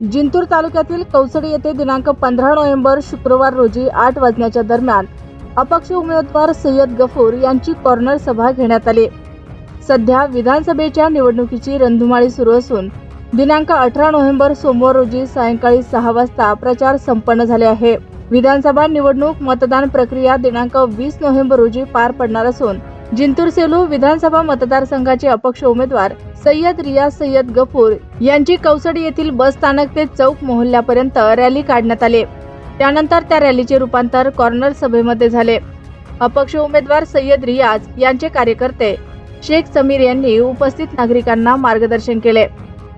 जिंतूर तालुक्यातील कौसडी येथे दिनांक पंधरा नोव्हेंबर शुक्रवार रोजी आठ वाजण्याच्या दरम्यान अपक्ष उमेदवार सय्यद गफूर यांची कॉर्नर सभा घेण्यात आली. सध्या विधानसभेच्या निवडणुकीची रंधुमाळी सुरू असून दिनांक अठरा नोव्हेंबर सोमवार रोजी सायंकाळी सहा वाजता प्रचार संपन्न झाले आहे. विधानसभा निवडणूक मतदान प्रक्रिया दिनांक वीस नोव्हेंबर रोजी पार पडणार असून जिंतूर सेलू विधानसभा मतदारसंघाचे अपक्ष उमेदवार सय्यद रियाज सय्यद गफूर यांची कौसडी येथील बस स्थानक ते चौक मोहल्ल्यापर्यंत रॅली काढण्यात आली. त्यानंतर त्या रॅलीचे रूपांतर कॉर्नर सभेमध्ये झाले. अपक्ष उमेदवार सय्यद रियाज यांचे कार्यकर्ते शेख समीर यांनी उपस्थित नागरिकांना मार्गदर्शन केले.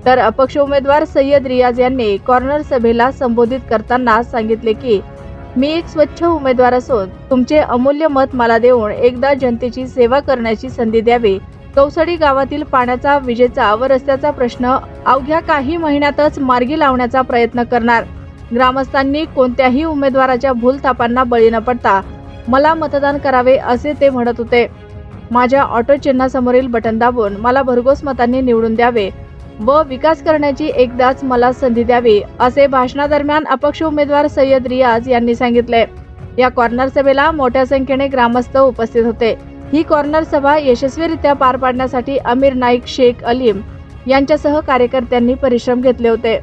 तर अपक्ष उमेदवार सय्यद रियाज यांनी कॉर्नर सभेला संबोधित करताना सांगितले की मी एक स्वच्छ उमेदवार असून तुमचे अमूल्य मत मला देऊन एकदा जनतेची सेवा करण्याची संधी द्यावी. कौसडी गावातील पाण्याचा विजेचा व रस्त्याचा प्रश्न अवघ्या काही महिन्यातच मार्गी लावण्याचा प्रयत्न करणार. ग्रामस्थांनी कोणत्याही उमेदवाराच्या भूलथापांना बळी न पडता मला मतदान करावे असे ते म्हणत होते. माझ्या ऑटो चिन्हासमोरील बटन दाबून मला भरघोस मतांनी निवडून द्यावे व विकास करण्याची एकदाच मला संधी द्यावी असे भाषणादरम्यान अपक्ष उमेदवार सय्यद रियाज यांनी सांगितले. या कॉर्नर सभेला मोठ्या संख्येने ग्रामस्थ उपस्थित होते. ही कॉर्नर सभा यशस्वीरित्या पार पाडण्यासाठी अमीर नाईक शेख अलीम यांच्यासह कार्यकर्त्यांनी परिश्रम घेतले होते.